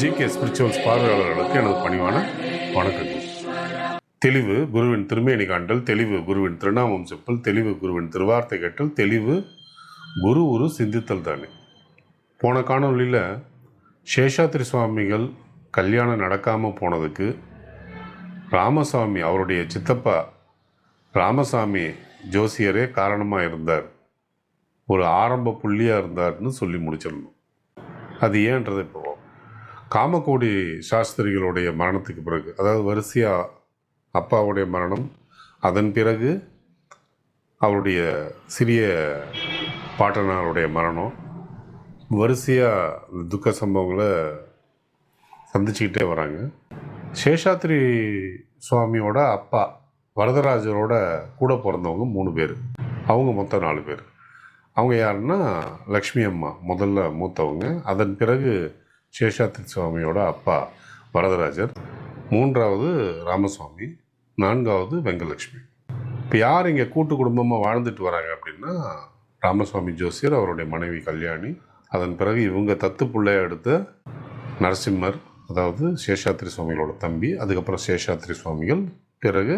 GK spirituals பார்வையாளர்களுக்கு எனது பணிவான வணக்கங்கள் தெளிவு குருவின் திருமேனி காண்டல் தெளிவு குருவின் திருநாமம் செப்பல் தெளிவு குருவின் திருவார்த்தை கேட்டல் தெளிவு குரு உரு சிந்தித்தல் தானே. போன காணொளியில் சேஷாத்ரி சுவாமிகள் கல்யாணம் நடக்காமல் போனதுக்கு ராமசாமி அவருடைய சித்தப்பா ராமசாமி ஜோசியரே காரணமாக இருந்தார். ஒரு ஆரம்ப புள்ளியாக இருந்தார்னு சொல்லி முடிச்சிடணும். அது ஏன்றது இப்போ? காமக்கோடி சாஸ்திரிகளுடைய மரணத்துக்கு பிறகு அதாவது வரிசையாக அப்பாவுடைய மரணம் அதன் பிறகு அவருடைய சிறிய பாட்டனாருடைய மரணம் வரிசையாக துக்க சம்பவங்களை சந்திச்சுக்கிட்டே வராங்க. சேஷாத்ரி சுவாமியோட அப்பா வரதராஜரோட கூட பிறந்தவங்க மூணு பேர். அவங்க மொத்தம் நாலு பேர். அவங்க யாருன்னா லக்ஷ்மி அம்மா முதல்ல மூத்தவங்க. அதன் பிறகு சேஷாத்ரி சுவாமியோட அப்பா வரதராஜர். மூன்றாவது ராமசுவாமி நான்காவது வெங்கலட்சுமி. இப்போ யார் இங்கே கூட்டு குடும்பமாக வாழ்ந்துட்டு வராங்க அப்படின்னா ராமசுவாமி ஜோசியர் அவருடைய மனைவி கல்யாணி அதன் பிறகு இவங்க தத்து பிள்ளைய எடுத்த நரசிம்மர் அதாவது சேஷாத்ரி சுவாமிகளோட தம்பி அதுக்கப்புறம் சேஷாத்ரி சுவாமிகள் பிறகு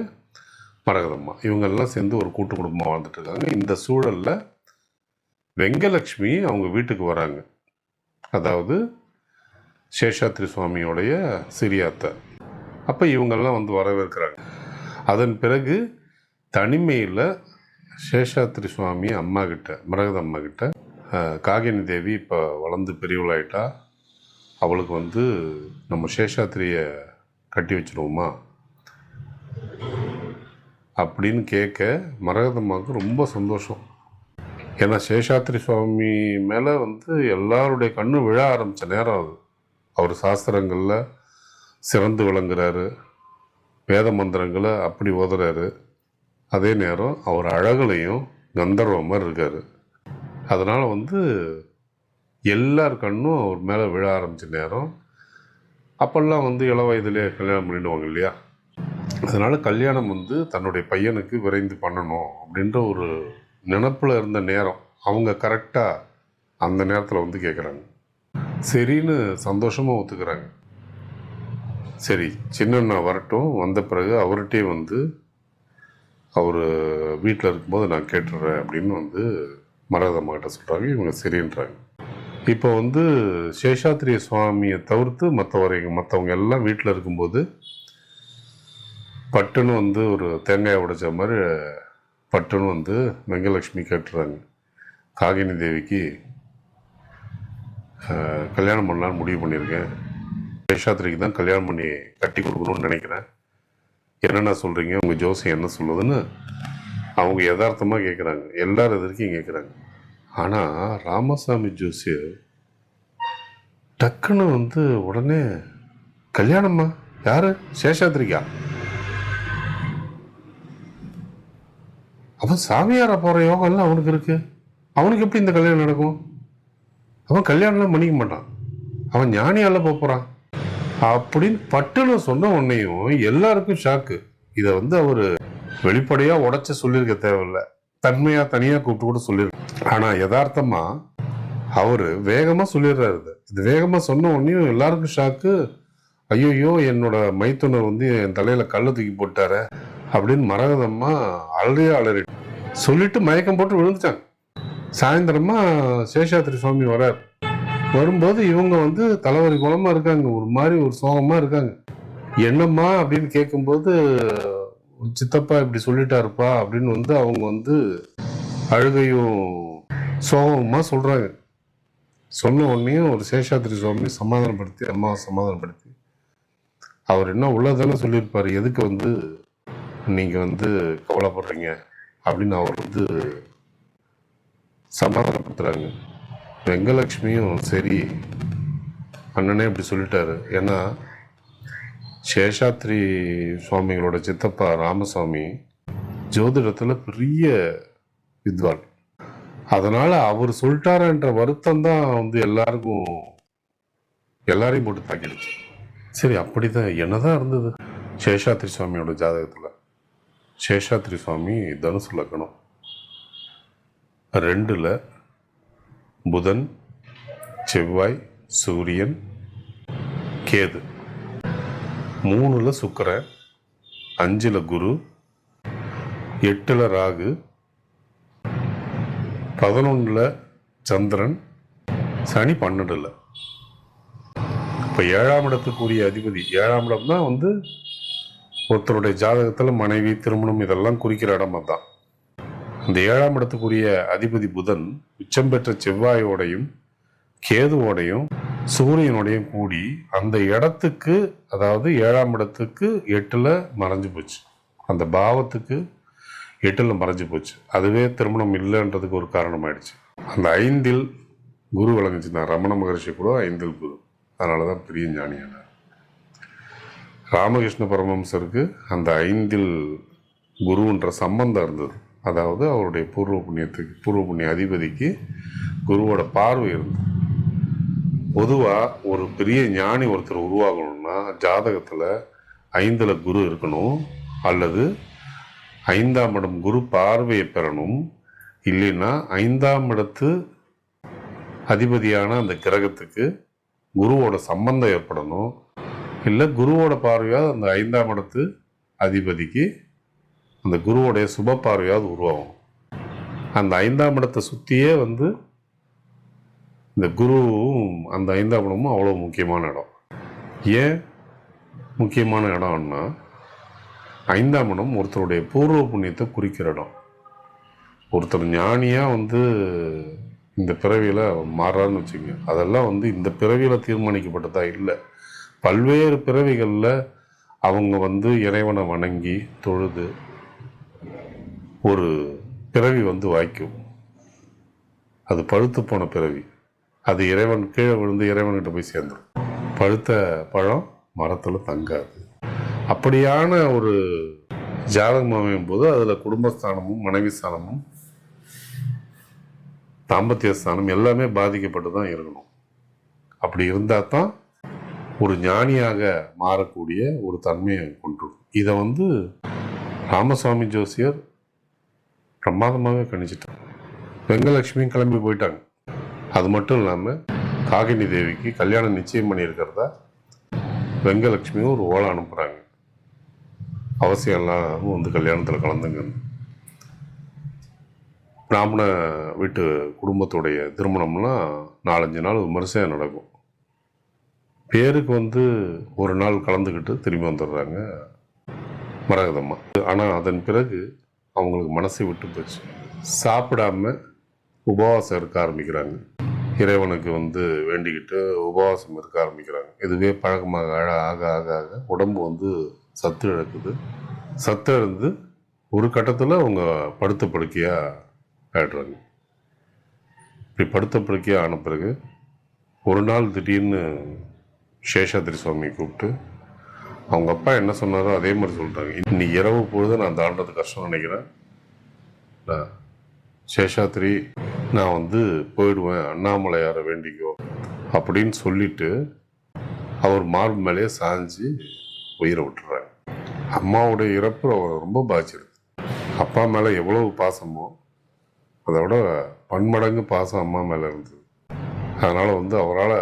மரகதம்மா. இவங்கெல்லாம் சேர்ந்து ஒரு கூட்டு குடும்பமாக வாழ்ந்துட்டு இருக்காங்க. இந்த சூழலில் வெங்கலட்சுமி அவங்க வீட்டுக்கு வராங்க. அதாவது சேஷாத்ரி சுவாமியோடைய சிறிய அத்தை. அப்போ இவங்கெல்லாம் வந்து வரவேற்கிறாங்க. அதன் பிறகு தனிமையில் சேஷாத்ரி சுவாமி அம்மா கிட்ட மரகத அம்மா கிட்ட காகினி தேவி இப்போ வளர்ந்து பெரியவளாயிட்டா அவளுக்கு வந்து நம்ம சேஷாத்திரியை கட்டி வச்சிருவோமா? அப்படின்னு கேட்க மரகதம்மாவுக்கு ரொம்ப சந்தோஷம். ஏன்னா சேஷாத்ரி சுவாமி மேலே வந்து எல்லாருடைய கண்ணும் விழ ஆரம்பித்த நேரம் அது. அவர் சாஸ்திரங்களில் சிறந்து விளங்குறாரு. வேத மந்திரங்களை அப்படி ஓதுறாரு. அதே நேரம் அவர் அழகுலையும் கந்தர்வ மாதிரி இருக்கார். அதனால் வந்து எல்லார் கண்ணும் அவர் மேலே விழ ஆரம்பித்த நேரம். அப்போல்லாம் வந்து இள வயதுலேயே கல்யாணம் பண்ணிடுவாங்க இல்லையா? அதனால் கல்யாணம் வந்து தன்னுடைய பையனுக்கு விரைந்து பண்ணணும் அப்படின்ற ஒரு நினப்பில் இருந்த நேரம் அவங்க கரெக்டாக அந்த நேரத்தில் வந்து கேட்குறாங்க சரின்னு சந்தோஷமாக ஒத்துக்கிறாங்க. சரி சின்னண்ணா வரட்டும். வந்த பிறகு அவர்கிட்டே வந்து அவர் வீட்டில் இருக்கும்போது நான் கேட்டுடுறேன் அப்படின்னு வந்து மரதம்மாட்ட சொல்கிறாங்க இவங்க சரின்றாங்க. இப்போ வந்து சேஷாத்திரிய சுவாமியை தவிர்த்து மற்றவரைங்க மற்றவங்க எல்லாம் வீட்டில் இருக்கும்போது பட்டுன்னு வந்து ஒரு தேங்காயை உடைச்ச மாதிரி பட்டுன்னு வந்து வெங்கலட்சுமி கேட்டுறாங்க. காகினி தேவிக்கு கல்யாணம் பண்ணலான்னு முடிவு பண்ணியிருக்கேன். சேஷாத்திரிக்கு தான் கல்யாணம் பண்ணி கட்டி கொடுக்கணும்னு நினைக்கிறேன். என்னென்ன சொல்கிறீங்க உங்கள் ஜோசியம் என்ன சொல்லுதுன்னு அவங்க யதார்த்தமாக கேட்குறாங்க எல்லார் எதிர்க்கும் கேட்குறாங்க ஆனால் ராமசாமி ஜோசியர் டக்குன்னு வந்து உடனே கல்யாணம்மா யார்? சேஷாத்திரிக்கா அவன் சாமியாரா போகிற யோகம் எல்லாம் அவனுக்கு இருக்குது அவனுக்கு எப்படி இந்த கல்யாணம் நடக்கும்? அவன் கல்யாணம்லாம் பண்ணிக்க மாட்டான். அவன் ஞானியால் போக போகிறான் அப்படின்னு பட்டுன்னு சொன்ன உன்னையும் எல்லாருக்கும் ஷாக்கு இதை வந்து அவர் வெளிப்படையாக உடச்சி சொல்லியிருக்க தேவையில்லை. தன்மையாக தனியாக கூப்பிட்டு கூட சொல்லியிருக்கு. ஆனால் யதார்த்தமாக அவர் வேகமாக சொல்லிடுறாரு இது. இது வேகமாக சொன்ன உடனே எல்லாருக்கும் ஷாக்கு ஐயோ என்னோட மைத்துனர் வந்து என் தலையில் கல் தூக்கி போட்டாரு அப்படின்னு மரகதம்மா அலறியா அலறிட்டு சொல்லிட்டு மயக்கம் போட்டு விழுந்துட்டாங்க. சாயந்தரமா சேஷாத்திரி சுவாமி வரார். வரும்போது இவங்க வந்து தலைவரி குளமா இருக்காங்க. ஒரு மாதிரி ஒரு சோகமா இருக்காங்க. என்னம்மா அப்படின்னு கேட்கும்போது சித்தப்பா இப்படி சொல்லிட்டாருப்பா அப்படின்னு வந்து அவங்க வந்து அழுகையும் சோகமா சொல்றாங்க. சொன்ன உடனேயும் ஒரு சேஷாத்திரி சுவாமி சமாதானப்படுத்தி அம்மாவை சமாதானப்படுத்தி அவர் என்ன உள்ளதானே சொல்லியிருப்பார். எதுக்கு வந்து நீங்கள் வந்து கவலைப்படுறீங்க? அப்படின்னு அவர் வந்து சமாதானப்படுத்துகிறாங்க வெங்கலட்சுமியும் சரி அண்ணனே இப்படி சொல்லிட்டாரு. ஏன்னா சேஷாத்ரி சுவாமிகளோட சித்தப்பா ராமசாமி ஜோதிடத்தில் பெரிய வித்வான். அதனால் அவர் சொல்லிட்டாருன்ற வருத்தம் தான் வந்து எல்லாருக்கும் எல்லாரையும் போட்டு தாக்கிடுச்சு. சரி அப்படிதான். என்னதான் இருந்தது? சேஷாத்ரி சுவாமியோட ஜாதகத்தில். சேஷாத்ரி சுவாமி தனுசு லக்கணம். ரெண்டில் புதன் செவ்வாய் சூரியன் கேது. மூணில் சுக்கரன் அஞ்சில் குரு எட்டில் ராகு பதினொன்றில் சந்திரன் சனி பன்னெண்டில். இப்போ ஏழாம் இடத்துக்குரிய அதிபதி ஏழாம் இடம் தான் வந்து ஒருத்தருடைய ஜாதகத்தில் மனைவி திருமணம் இதெல்லாம் குறிக்கிற இடம் தான் இந்த ஏழாம் இடத்துக்குரிய அதிபதி புதன் உச்சம் பெற்ற செவ்வாயோடையும் கேதுவோடையும் சூரியனோடையும் கூடி அந்த இடத்துக்கு அதாவது ஏழாம் இடத்துக்கு எட்டில் மறைஞ்சு போச்சு. அந்த பாவத்துக்கு எட்டில் மறைஞ்சு போச்சு. அதுவே திருமணம் இல்லைன்றதுக்கு ஒரு காரணமாயிடுச்சு. அந்த ஐந்தில் குரு விளங்குச்சுன்னா ரமண மகரிஷி கூட ஐந்தில் குரு. அதனால தான் பெரிய ஞானியான ராமகிருஷ்ண பரமஹம்சருக்கு அந்த ஐந்தில் குருன்ற சம்பந்தம் இருந்தது. அதாவது அவருடைய பூர்வ புண்ணியத்துக்கு பூர்வ புண்ணிய அதிபதிக்கு குருவோட பார்வை இருந்தது. பொதுவாக ஒரு பெரிய ஞானி ஒருத்தர் உருவாகணும்னா ஜாதகத்தில் ஐந்தில் குரு இருக்கணும். அல்லது ஐந்தாம் இடம் குரு பார்வையை பெறணும். இல்லைன்னா ஐந்தாம் இடத்து அதிபதியான அந்த கிரகத்துக்கு குருவோட சம்பந்தம் ஏற்படணும். இல்லை குருவோட பார்வையாவது அந்த ஐந்தாம் இடத்து அதிபதிக்கு அந்த குருவோடைய சுப பார்வையாவது உருவாகும். அந்த ஐந்தாம் இடத்தை சுற்றியே வந்து இந்த குருவும் அந்த ஐந்தாம் இடமும் அவ்வளோ முக்கியமான இடம். ஏன் முக்கியமான இடம்னா ஐந்தாம் இடம் ஒருத்தருடைய பூர்வ புண்ணியத்தை குறிக்கிற இடம். ஒருத்தர் ஞானியாக வந்து இந்த பிறவியில் மாறான்னு வச்சுங்க அதெல்லாம் வந்து இந்த பிறவியில் தீர்மானிக்கப்பட்டதாக இல்லை. பல்வேறு பிறவிகளில் அவங்க வந்து இறைவனை வணங்கி தொழுது ஒரு பிறவி வந்து வாய்க்கும். அது பழுத்து போன பிறவி. அது இறைவன் கீழே விழுந்து இறைவன்கிட்ட போய் சேர்ந்துடும் பழுத்த பழம் மரத்தில் தங்காது. அப்படியான ஒரு ஜாதகம் அமையும் போது அதில் குடும்பஸ்தானமும் மனைவி ஸ்தானமும் தாம்பத்திய ஸ்தானம் எல்லாமே பாதிக்கப்பட்டு தான் இருக்கணும். அப்படி இருந்தால் தான் ஒரு ஞானியாக மாறக்கூடிய ஒரு தன்மையை கொண்டிருக்கும். இதை வந்து ராமசாமி ஜோசியர் பிரமாதமாகவே கணிச்சிட்டாங்க வெங்கலட்சுமியும் கிளம்பி போயிட்டாங்க. அது மட்டும் இல்லாமல் காகினி தேவிக்கு கல்யாணம் நிச்சயம் பண்ணியிருக்கிறதா வெங்கலட்சுமியும் ஒரு ஓலை அனுப்புகிறாங்க அவசியம் இல்லாமல் வந்து கல்யாணத்தில் கலந்துங்கன்னு பிராமண வீட்டு குடும்பத்துடைய திருமணம்லாம் நாலஞ்சு நாள் விமரிசையாக நடக்கும். பேருக்கு வந்து ஒரு நாள் கலந்துக்கிட்டு திரும்பி வந்துடுறாங்க மரகதம்மா. ஆனால் அதன் பிறகு அவங்களுக்கு மனசை விட்டு போச்சு. சாப்பிடாம உபவாசம் இருக்க ஆரம்பிக்கிறாங்க. இறைவனுக்கு வந்து வேண்டிக்கிட்டு உபவாசம் இருக்க ஆரம்பிக்கிறாங்க. இதுவே பழக்கமாக ஆக ஆக ஆக ஆக உடம்பு வந்து சத்து இழக்குது. சத்து இழந்து ஒரு கட்டத்தில் அவங்க படுத்த படுக்கையாக ஆயிடுறாங்க. இப்படி படுத்த படுக்கையாக ஆன பிறகு ஒரு நாள் திடீர்னு சேஷாத்திரி சுவாமி கூப்பிட்டு அவங்க அப்பா என்ன சொன்னாரோ அதே மாதிரி சொல்கிறாங்க இன்னைக்கு இரவு பொழுது நான் தாண்டது கஷ்டம் நினைக்கிறேன். சேஷாத்ரி சேஷாத்திரி நான் வந்து போயிடுவேன் அண்ணாமலையாரை வேண்டிக்கோ அப்படின்னு சொல்லிட்டு அவர் மார்பு மேலேயே சாஞ்சு உயிரை விட்டுறாங்க அம்மாவுடைய இறப்பு அவரை ரொம்ப பாதிச்சிருது. அப்பா மேலே எவ்வளவு பாசமோ அதை விட பன்மடங்கு பாசம் அம்மா மேலே இருந்தது. அதனால் வந்து அவரால்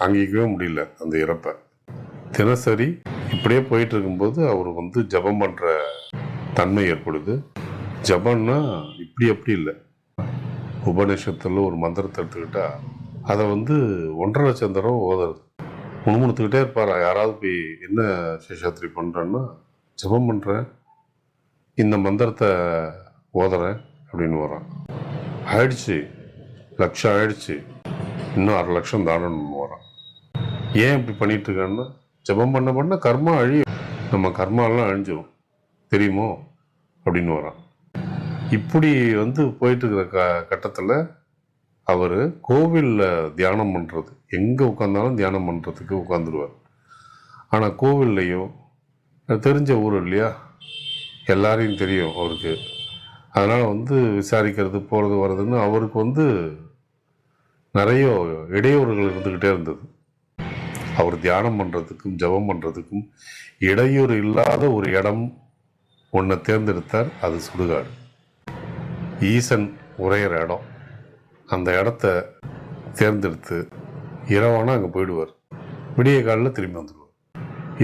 தாங்கிக்கவே முடியல அந்த இறப்பை. தினசரி இப்படியே போயிட்டு இருக்கும்போது அவர் வந்து ஜெபம் பண்ணுற தன்மை ஏற்படுது. ஜபம்னா இப்படி அப்படி இல்லை. உபநிஷத்தில் ஒரு மந்திரத்தை எடுத்துக்கிட்டா அதை வந்து ஒன்றரை லட்சம் தடவை ஓதுறது. முணுமுணுத்துக்கிட்டே இருப்பார்? யாராவது போய் என்ன சேஷாத்திரி பண்ணுறேன்னா ஜெபம் பண்ணுறேன் இந்த மந்திரத்தை ஓதுறேன் அப்படின்னு வரான். ஆயிடுச்சு. லட்சம் ஆயிடுச்சு. இன்னும் அரை லட்சம் தாண்டணும்னு வரான். ஏன் இப்படி பண்ணிட்டு இருக்கான்னா ஜெபம் பண்ண பண்ண கர்மா அழியும். நம்ம கர்மாலாம் அழிஞ்சிடும் தெரியுமோ? அப்படின்னு வரான். இப்படி வந்து போயிட்டு இருக்கிற க கட்டத்தில் அவர் கோவிலில் தியானம் பண்ணுறது எங்கே உட்காந்தாலும் தியானம் பண்ணுறதுக்கு உட்காந்துருவார் ஆனால் கோவில்லையோ தெரிஞ்ச ஊர் இல்லையா? எல்லாரையும் தெரியும் அவருக்கு. அதனால் வந்து விசாரிக்கிறது போகிறது வர்றதுன்னு அவருக்கு வந்து நிறைய இடையூறுகள் இருந்துக்கிட்டே இருந்தது. அவர் தியானம் பண்ணுறதுக்கும் ஜெபம் பண்ணுறதுக்கும் இடையூறு இல்லாத ஒரு இடம் ஒன்றை தேர்ந்தெடுத்தார். அது சுடுகாடு. ஈசன் உரையிற இடம். அந்த இடத்த தேர்ந்தெடுத்து இரவானா அங்கே போயிடுவார். விடிய காலில் திரும்பி வந்துடுவார்.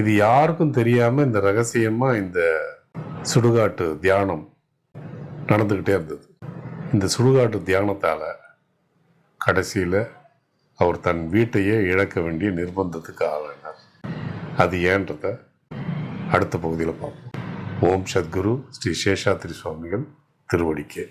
இது யாருக்கும் தெரியாமல் இந்த ரகசியமாக இந்த சுடுகாட்டு தியானம் நடந்துக்கிட்டே இருந்தது. இந்த சுடுகாட்டு தியானத்தால் கடைசியில் அவர் தன் வீட்டையே இழக்க வேண்டிய நிர்பந்தத்துக்கு ஆளானார். அது ஏன்றத அடுத்த பகுதியில் பார்ப்போம். ஓம் சத்குரு ஸ்ரீ சேஷாத்ரி சுவாமிகள் திருவடிக்கே.